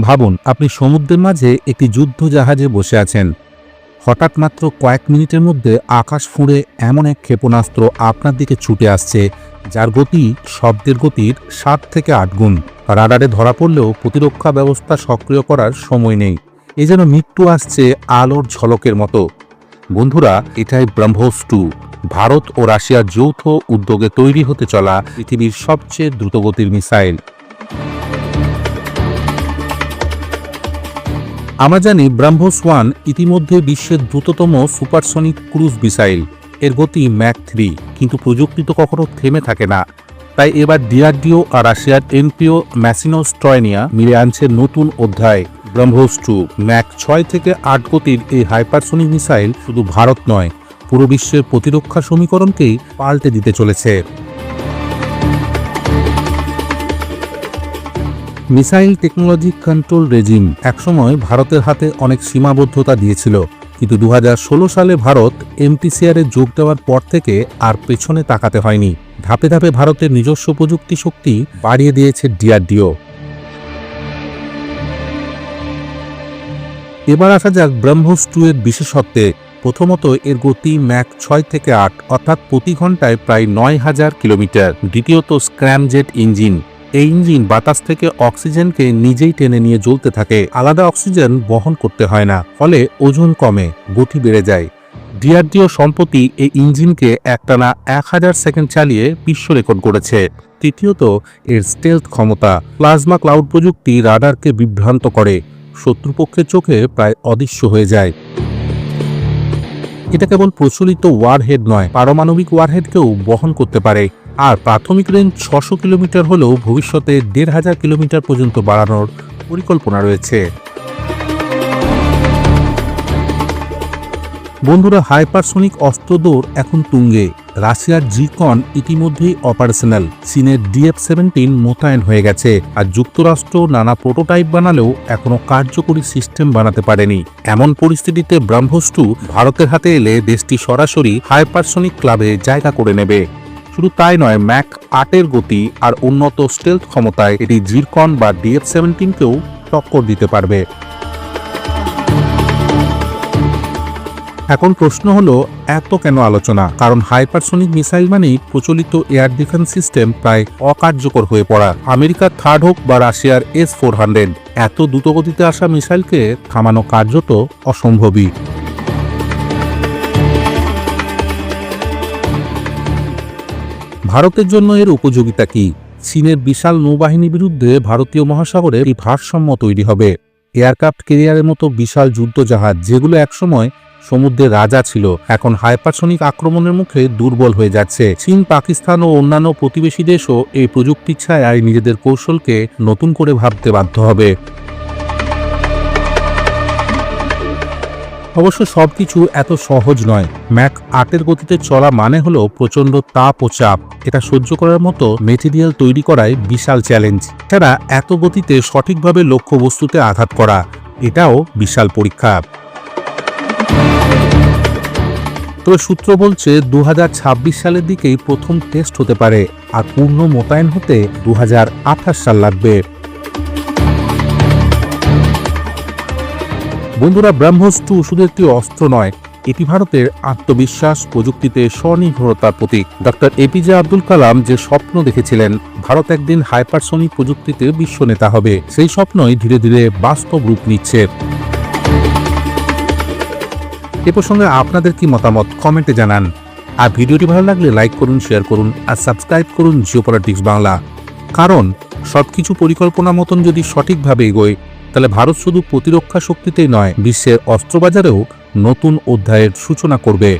ভাবুন, আপনি সমুদ্রের মাঝে একটি যুদ্ধ জাহাজে বসে আছেন। হঠাৎ মাত্র কয়েক মিনিটের মধ্যে আকাশ ফুঁড়ে এমন এক ক্ষেপণাস্ত্র আপনার দিকে ছুটে আসছে, যার গতি, শব্দের গতির সাত থেকে আট গুণ। রাডারে ধরা পড়লেও প্রতিরক্ষা ব্যবস্থা সক্রিয় করার সময় নেই। এ যেন মৃত্যু আসছে আলোর ঝলকের মতো। বন্ধুরা, এটাই ব্রহ্মোস টু। ভারত ও রাশিয়ার যৌথ উদ্যোগে তৈরি হতে চলা পৃথিবীর সবচেয়ে দ্রুতগতির মিসাইল। আমরা জানি ব্রাহ্মোস ওয়ান ইতিমধ্যে বিশ্বের দ্রুততম সুপারসনিক ক্রুজ মিসাইল এর গতি ম্যাক থ্রি কিন্তু প্রযুক্তি তো কখনো থেমে থাকে না। তাই এবার ডিআরডিও আর রাশিয়ার এনপিও ম্যাসিনোস ট্রয়নিয়া মিলে আনছে নতুন অধ্যায় ব্রহ্মোস টু ম্যাক ছয় থেকে আট গতির এই হাইপারসনিক মিসাইল শুধু ভারত নয়, পুরো বিশ্বের প্রতিরক্ষা সমীকরণকেই পাল্টে দিতে চলেছে। মিসাইল টেকনোলজি কন্ট্রোল রেজিম একসময় ভারতের হাতে অনেক সীমাবদ্ধতা দিয়েছিল, কিন্তু দু হাজার ষোলো সালে ভারত এমটিসিআর যোগ দেওয়ার পর থেকে আর পেছনে তাকাতে হয়নি। ধাপে ধাপে ভারতের নিজস্ব প্রযুক্তি শক্তি বাড়িয়ে দিয়েছে ডিআরডিও। এবার আসা যাক ব্রহ্মোস টু এর বিশেষত্বে। প্রথমত এর গতি ম্যাক ছয় থেকে আট, অর্থাৎ প্রতি ঘন্টায় প্রায় নয় হাজার কিলোমিটার। দ্বিতীয়ত স্ক্র্যামজেট ইঞ্জিন। এই ইঞ্জিন বাতাস থেকে অক্সিজেনকে নিজেই টেনে নিয়ে জ্বলতে থাকে। আলাদা অক্সিজেন বহন করতে হয় না, ফলে ওজন কমে, গতি বেড়ে যায়। ডিআরডিও সম্প্রতি এই ইঞ্জিনকে একটানা এক হাজার সেকেন্ড চালিয়ে বিশ্ব রেকর্ড করেছে। তৃতীয়ত, এর স্টেলথ ক্ষমতা। প্লাজমা ক্লাউড প্রযুক্তি রাডারকে বিভ্রান্ত করে। শত্রুপক্ষের চোখে প্রায় অদৃশ্য হয়ে যায়। এটা কেবল প্রচলিত ওয়ারহেড নয়, পারমাণবিক ওয়ারহেডকেও বহন করতে পারে। আর প্রাথমিক রেঞ্জ ছশো কিলোমিটার হলেও ভবিষ্যতে দেড় হাজার কিলোমিটার পর্যন্ত বাড়ানোর পরিকল্পনা রয়েছে। বন্ধুরা, হাইপারসোনিক অস্ত্রদৌড় এখন তুঙ্গে। রাশিয়ার জিকন ইতিমধ্যেই অপারেশনাল, চীনের ডিএফ সেভেন্টিন মোতায়েন হয়ে গেছে আর যুক্তরাষ্ট্র নানা প্রোটোটাইপ বানালেও এখনও কার্যকরী সিস্টেম বানাতে পারেনি। এমন পরিস্থিতিতে ব্রাহ্মস টু ভারতের হাতে এলে দেশটি সরাসরি হাইপারসোনিক ক্লাবে জায়গা করে নেবে। শুধু তাই নয়, ম্যাক আটের গতি আর উন্নত স্টেলথ ক্ষমতায় এটি জিরকন বা ডিএফ সেভেন্টিনকেও টক্কর দিতে পারবে। এখন প্রশ্ন হলো, এত কেন আলোচনা? কারণ হাইপারসোনিক মিসাইল মানেই প্রচলিত এয়ার ডিফেন্স সিস্টেম প্রায় অকার্যকর হয়ে পড়া। আমেরিকার থার্ড হোক বা রাশিয়ার এস ফোর হান্ড্রেড, এত দ্রুতগতিতে আসা মিসাইলকে থামানো কার্যত অসম্ভবই। ভারতের জন্য এর উপযোগিতা কি? চীনের বিশাল নৌবাহিনীর বিরুদ্ধে ভারতীয় মহাসাগরে এই ভারসাম্য তৈরি হবে। এয়ারক্রাফট কেরিয়ারের মতো বিশাল যুদ্ধজাহাজ, যেগুলো একসময় সমুদ্রের রাজা ছিল, এখন হাইপারসনিক আক্রমণের মুখে দুর্বল হয়ে যাচ্ছে। চীন, পাকিস্তান ও অন্যান্য প্রতিবেশী দেশও এই প্রযুক্তির ছায়ায় নিজেদের কৌশলকে নতুন করে ভাবতে বাধ্য হবে। অবশ্য সবকিছু এত সহজ নয়। ম্যাক আটের গতিতে চলা মানে হলো প্রচণ্ড তাপ ও চাপ। এটা সহ্য করার মতো মেটেরিয়াল তৈরি করায় বিশাল চ্যালেঞ্জ এছাড়া এত গতিতে সঠিকভাবে লক্ষ্যবস্তুতে আঘাত করা, এটাও বিশাল পরীক্ষা। তবে সূত্র বলছে দু হাজার ছাব্বিশ সালের দিকেই প্রথম টেস্ট হতে পারে, আর পূর্ণ মোতায়েন হতে দু হাজার আঠাশ সাল লাগবে। বন্ধুরা ব্রহ্মোস টু শুধু একটি অস্ত্র নয়, এটি ভারতের আত্মবিশ্বাস প্রযুক্তিতে স্বনির্ভরতার প্রতীক। ডক্টর এপিজে আব্দুল কালাম যে স্বপ্ন দেখেছিলেন, ভারত একদিন হাইপারসনিক প্রযুক্তিতে বিশ্ব নেতা হবে। সেই স্বপ্নই ধীরে ধীরে বাস্তব রূপ নিচ্ছে। এ প্রসঙ্গে আপনাদের কি মতামত? কমেন্টে জানান। আর ভিডিওটি ভালো লাগলে লাইক করুন, শেয়ার করুন আর সাবস্ক্রাইব করুন জিও বাংলা। কারণ সবকিছু পরিকল্পনা মতন যদি সঠিকভাবে এগোয় তাহলে ভারত শুধু প্রতিরক্ষা শক্তিতেই নয় বিশ্বের অস্ত্রবাজারেও নতুন অধ্যায়ের সূচনা করবে।